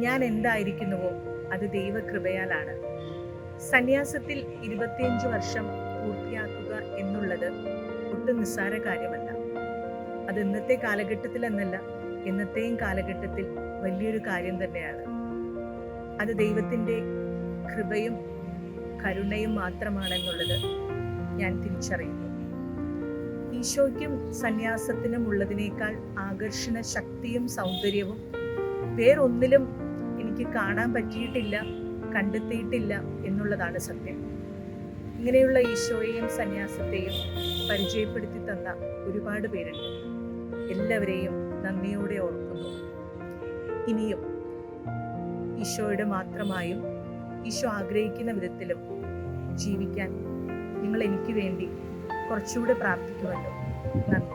ഞാൻ എന്തായിരിക്കുന്നുവോ? അത് ദൈവകൃപയാലാണ്. സന്യാസത്തിൽ ഇരുപത്തിയഞ്ച് വർഷം പൂർത്തിയാക്കുക എന്നുള്ളത് ഒട്ടും നിസ്സാര കാര്യമല്ല. അത് ഇന്നത്തെ കാലഘട്ടത്തിൽ എന്നല്ല കാലഘട്ടത്തിൽ വലിയൊരു കാര്യം തന്നെയാണ്. അത് ദൈവത്തിന്റെ കൃപയും കരുണയും മാത്രമാണെന്നുള്ളത് ഞാൻ തിരിച്ചറിയുന്നു. ഈശോയ്ക്കും സന്യാസത്തിനും ഉള്ളതിനേക്കാൾ ആകർഷണ ശക്തിയും സൗന്ദര്യവും വേറൊന്നിലും എനിക്ക് കാണാൻ പറ്റിയിട്ടില്ല കണ്ടെത്തിയിട്ടില്ല എന്നുള്ളതാണ് സത്യം. ഇങ്ങനെയുള്ള ഈശോയെയും സന്യാസത്തെയും പരിചയപ്പെടുത്തി തന്ന ഒരുപാട് പേരുണ്ട്. എല്ലാവരെയും നന്ദിയോടെ ഓർക്കുന്നു. ഇനിയും ഈശോയുടെ മാത്രമായും ഈശോ ആഗ്രഹിക്കുന്ന വിധത്തിലും ജീവിക്കാൻ നിങ്ങൾ എനിക്ക് വേണ്ടി കുറച്ചുകൂടെ പ്രാർത്ഥിക്കുമല്ലോ. നന്ദി.